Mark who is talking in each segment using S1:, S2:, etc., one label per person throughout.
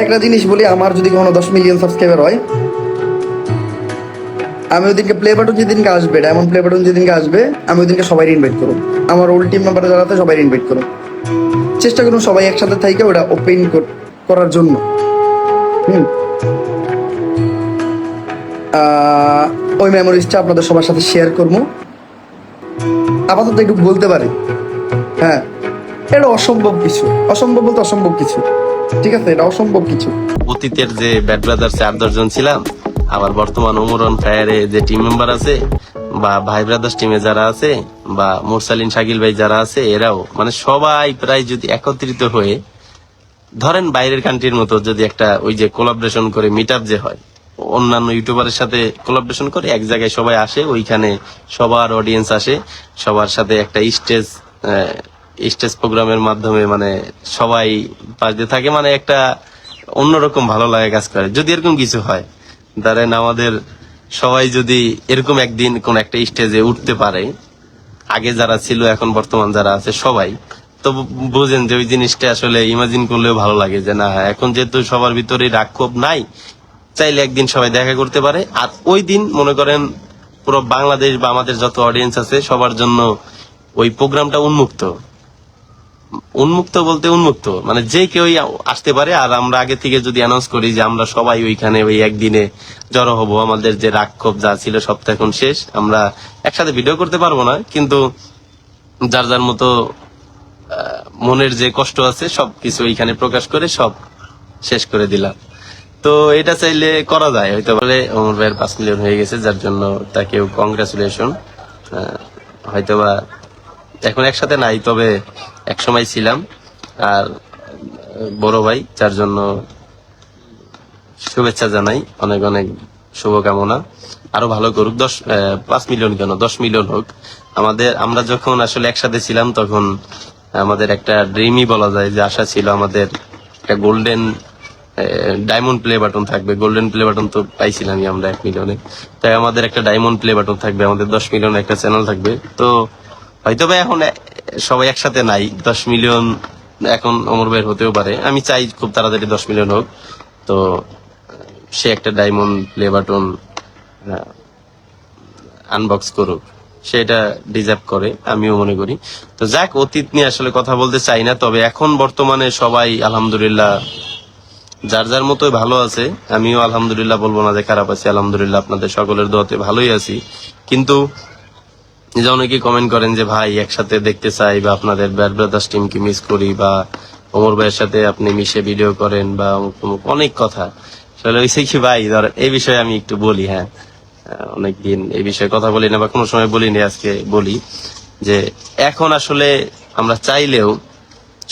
S1: একটা জিনিস বলি, আমার যদি কখনো দশ মিলিয়ন সাবস্ক্রাইবার হয়, আমি ওদিনকে প্লে বাটন যেদিনকে আসবে ডায়মন্ড প্লে বাটন যেদিনকে আসবে, আমি ওদিনকে সবাই ইনভাইট করব আমার ওল্ড টিম মেম্বার যারা সবাই ইনভাইট করব চেষ্টা করুন সবাই একসাথে থাইকে ওটা ওপেন করার জন্য। হুম। ওই মেমোরিজটা আপনাদের সবার সাথে শেয়ার করব। আপাতত একটু বলতে পারি। হ্যাঁ। এটা অসম্ভব কিছু। অসম্ভব বলতে অসম্ভব কিছু। ঠিক আছে, এটা অসম্ভব কিছু।
S2: অতীতের যে ব্যাট ব্রাদার চার দশজন ছিলাম, আবার বর্তমান ওমরন ফায়ারে যে টিম মেম্বার আছে, বা ভাই ব্রাদার্স টিমে যারা আছে, বা মুরসালিন শাকিল ভাই যারা আছে, এরাও মানে সবাই প্রায় যদি একত্রিত হয়ে, ধরেন বাইরের কান্ট্রির মতো যদি একটা ওই যে কোলাবরেশন করে মিট যে হয়, অন্যান্য ইউটিউবারের সাথে কোলাবরেশন করে, এক জায়গায় সবাই আসে, ওইখানে সবার অডিয়েন্স আসে, সবার সাথে একটা স্টেজ স্টেজ প্রোগ্রামের মাধ্যমে মানে সবাই পাশ দিয়ে থাকে মানে একটা অন্যরকম ভালো লাগে কাজ করে। যদি এরকম কিছু হয়, ধরেন আমাদের সবাই যদি এরকম একদিন কোন একটা স্টেজে উঠতে পারে, আগে যারা ছিল, এখন বর্তমান যারা আছে সবাই, তো বুঝেন যে ওই জিনিসটা আসলে ইমাজিন করলেও ভালো লাগে যে না, এখন যেহেতু সবার ভিতরে রাগ ক্ষোভ নাই, চাইলে একদিন সবাই দেখা করতে পারে। আর ওই দিন মনে করেন পুরো বাংলাদেশ বা আমাদের যত অডিয়েন্স আছে, সবার জন্য ওই প্রোগ্রামটা উন্মুক্ত। উন্মুক্ত বলতে উন্মুক্ত। মানে যে কেউই আসতে পারে, আর আমরা আগে থেকে যদি অ্যানাউন্স করি যে আমরা সবাই ওইখানে ওই একদিনে জড়ো হব, আমাদের যে রাগ ক্ষোভ যা ছিল সব তো এখন শেষ, আমরা একসাথে ভিডিও করতে পারব না, কিন্তু যার যার মতো মনের যে কষ্ট আছে সব কিছু এইখানে প্রকাশ করে সব শেষ করে দিলাম। তো এটা চাইলে করা যায়, হয়তো বলে অমর ভাইয়ের পাঁচ মিলিয়ন হয়ে গেছে, যার জন্য তাকেও কংগ্রাচুলেশন হয়তোবা এখন একসাথে নাই, তবে এক সময় ছিলাম, আর বড় ভাই, যার জন্য শুভেচ্ছা জানাই, অনেক অনেক শুভকামনা। আরও ভালো করুক, দশ পাঁচ মিলিয়ন কেন? দশ মিলিয়ন হোক। আমাদের, আমরা যখন আসলে একসাথে ছিলাম, তখন আমাদের একটা ড্রিমই বলা যায় যে আশা ছিল আমাদের একটা গোল্ডেন ডায়মন্ড প্লে বাটন থাকবে। গোল্ডেন প্লে বাটন তো পাইছিলামই আমরা এক মিলিয়নে। তাই আমাদের একটা ডায়মন্ড প্লে বাটন থাকবে, আমাদের দশ মিলিয়ন একটা চ্যানেল থাকবে। তো হয়তো বা এখন সবাই একসাথে নাই, দশ মিলিয়ন এখন অমর ভাইয়ের হতেও পারে। আমি চাই খুব তাড়াতাড়ি দশ মিলিয়ন হোক। তো, সে একটা ডায়মন্ড, প্লে বাটন আনবক্স করুক। সেটা ডিজার্ভ করে, আমিও মনে করি। তো যাক, অতীত নিয়ে আসলে কথা বলতে চাই না, তবে এখন বর্তমানে সবাই আলহামদুলিল্লাহ যার যার মতোই ভালো আছে। আমিও আলহামদুলিল্লাহ বলব না যে খারাপ আছি, আলহামদুলিল্লাহ আপনাদের সকলের দোয়াতে ভালোই আছি। কিন্তু যে অনেকে কমেন্ট করেন যে, ভাই, একসাথে দেখতে চাই বা আপনাদের ব্যাড ব্রাদার্স টিমকে মিস করি বা অমর ভাইয়ের সাথে আপনি মিশে ভিডিও করেন বা অনেক কথা। আসলে কি, ভাই, ধর এই বিষয়ে আমি একটু বলি হ্যাঁ। অনেকদিন এই বিষয়ে কথা বলি না বা কোনো সময় বলিনি আজকে বলি যে, এখন আসলে আমরা চাইলেও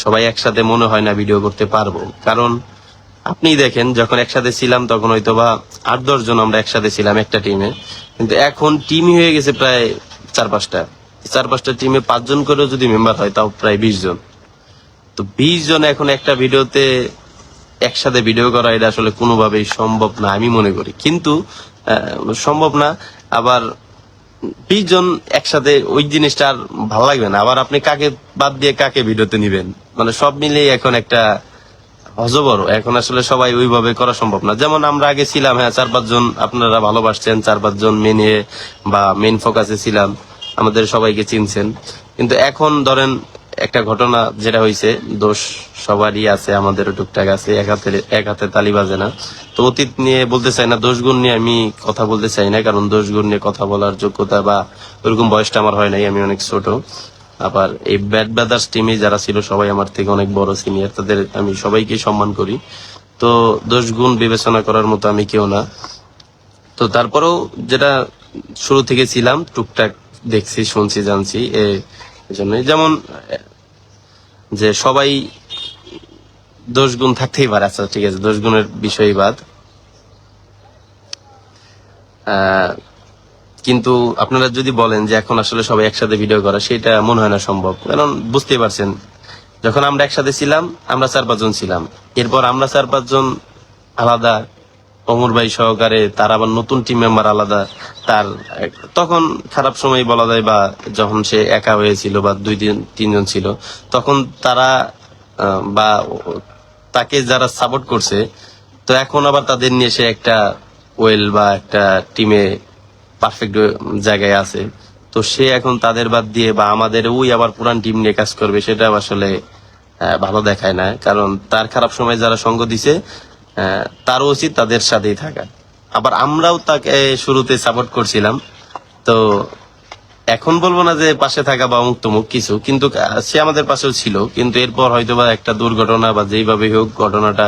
S2: সবাই একসাথে মনে হয় না ভিডিও করতে পারব। কারণ আপনি দেখেন, যখন একসাথে ছিলাম, তখন হয়তো বা আট, দশ জন আমরা একসাথে ছিলাম একটা টিমে কিন্তু এখন টিমই হয়ে গেছে প্রায় চার পাঁচটা চার পাঁচটা টিমে পাঁচজন করেও যদি মেম্বার হয়, তাও প্রায় বিশ জন। তো বিশ জন এখন একটা ভিডিওতে একসাথে ভিডিও করা, এটা আসলে কোনোভাবেই সম্ভব না, আমি মনে করি। কিন্তু সম্ভব না, আবার বিশ জন একসাথে ওই জিনিসটা আর ভালো লাগবে না। আবার আপনি কাকে বাদ দিয়ে কাকে ভিডিওতে নিবেন? মানে সব মিলিয়ে এখন একটা অজবর এখন আসলে সবাই ওইভাবে করা সম্ভব না। যেমন আমরা আগে ছিলাম হ্যাঁ চার পাঁচজন আপনারা ভালোবাসছেন চার পাঁচজন মেনে বা মেন ফোকাসে ছিলাম। সবাইকে চিনছেন। কিন্তু এখন ধরেন একটা ঘটনা যেটা হয়েছে দোষ সবারই আছে, আমাদেরও টুকটাক আছে, এক হাতে এক হাতে তালি বাজে না। তো অতীত নিয়ে বলতে চাই না দোষ গুণ নিয়ে আমি কথা বলতে চাই না, কারণ দোষ গুণ নিয়ে কথা বলার যোগ্যতা বা ওরকম বয়সটা আমার হয় নাই, আমি অনেক ছোট। আবার এই ব্যাড ব্রাদার্স টিমে যারা ছিল, সবাই আমার থেকে অনেক বড় সিনিয়র তাদের আমি সবাইকে সম্মান করি। তো দোষ গুণ বিবেচনা করার মতো আমি কেউ না। তো তারপরেও যেটা শুরু থেকে ছিলাম, টুকটাক দেখছি, শুনছি, জানছি, এ জন্যই। যেমন, যে সবাই দোষ গুণ থাকতেই পারে। আচ্ছা ঠিক আছে দোষ গুণের বিষয় বাদ। কিন্তু আপনারা যদি বলেন যে এখন আসলে সবাই একসাথে ভিডিও করা, সেটা মনে হয় না সম্ভব। কারণ বুঝতেই পারছেন, যখন আমরা একসাথে ছিলাম, আমরা চার পাঁচজন ছিলাম। এরপর আমরা চার পাঁচজন আলাদা অমর ভাই সহকারে তার আবার নতুন টিম মেম্বার আলাদা, তার তখন খারাপ সময় বলা যায় বা যখন সে একা হয়েছিল বা দুই দিন তিনজন ছিল, তখন তারা বা তাকে যারা সাপোর্ট করছে, তো এখন আবার তাদের নিয়ে সে একটা ওয়েল বা একটা টিমে পারফেক্ট জায়গায় আছে। তো সে এখন তাদের বাদ দিয়ে বা আমাদের ওই আবার পুরান টিম নিয়ে কাজ করবে, সেটা আসলে ভালো দেখায় না। কারণ তার খারাপ সময় যারা সঙ্গ দিছে তারও উচিত তাদের সাথেই থাকা আবার আমরাও তাকে শুরুতে সাপোর্ট করছিলাম। তো এখন বলব না যে পাশে থাকা বা অমুক তমুক কিছু, কিন্তু সে আমাদের পাশেও ছিল, কিন্তু এরপর হয়তো বা একটা দুর্ঘটনা বা যেইভাবে হোক ঘটনাটা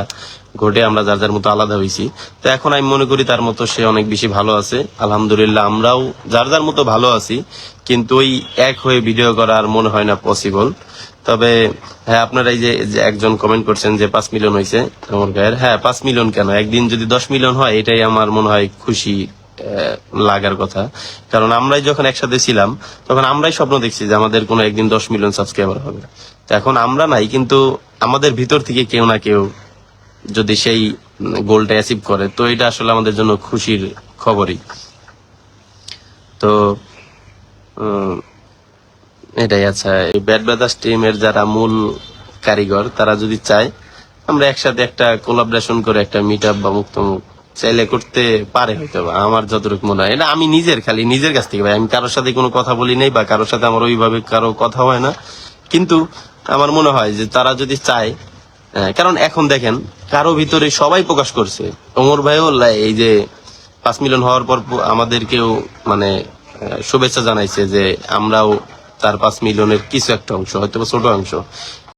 S2: ঘটে আমরা যার যার মতো আলাদা হয়েছি তো এখন আমি মনে করি তার মতো সে অনেক বেশি ভালো আছে। আলহামদুলিল্লাহ আমরাও যার যার মতো ভালো আছি, কিন্তু ওই এক হয়ে ভিডিও করা আর মনে হয় না পসিবল তবে হ্যাঁ আপনারা এই যে একজন কমেন্ট করছেন যে পাঁচ মিলিয়ন হয়েছে আমার গায়ের হ্যাঁ পাঁচ মিলিয়ন কেন? একদিন যদি দশ মিলিয়ন হয়, এটাই আমার মনে হয় খুশি লাগার কথা। কারণ আমরাই যখন একসাথে ছিলাম, তখন আমরাই স্বপ্ন দেখছি যে আমাদের কোনো একদিন দশ মিলিয়ন সাবস্ক্রাইবার হবে। তো এখন আমরা নাই, কিন্তু আমাদের ভিতর থেকে কেউ না কেউ যদি সেই গোলটা অ্যাচিভ করে, তো এটা আসলে আমাদের জন্য খুশির খবরই। তো এটাই আচ্ছা এই ব্যাট ব্রাদার্স টিমের যারা মূল কারিগর, তারা যদি চায়, আমরা একসাথে একটা কোলাবরেশন করে একটা মিট আপ বা মুক্ত চাইলে করতে পারে হয়তো আমার যতটুকু মনে হয়। এটা আমি নিজের খালি নিজের কাছ থেকে ভাই আমি কারোর সাথে কোনো কথা বলি নাই বা কারোর সাথে আমার ওইভাবে কারও কথা হয় না। কিন্তু আমার মনে হয় যে তারা যদি চায় আহ, কারণ এখন দেখেন কারও ভিতরে সবাই প্রকাশ করছে। ওমর ভাইও এই যে পাঁচ মিলিয়ন হওয়ার পর আমাদেরকেও মানে শুভেচ্ছা জানাইছে যে আমরাও তার পাঁচ মিলিয়নের কিছু একটা অংশ হয়তো ছোট অংশ।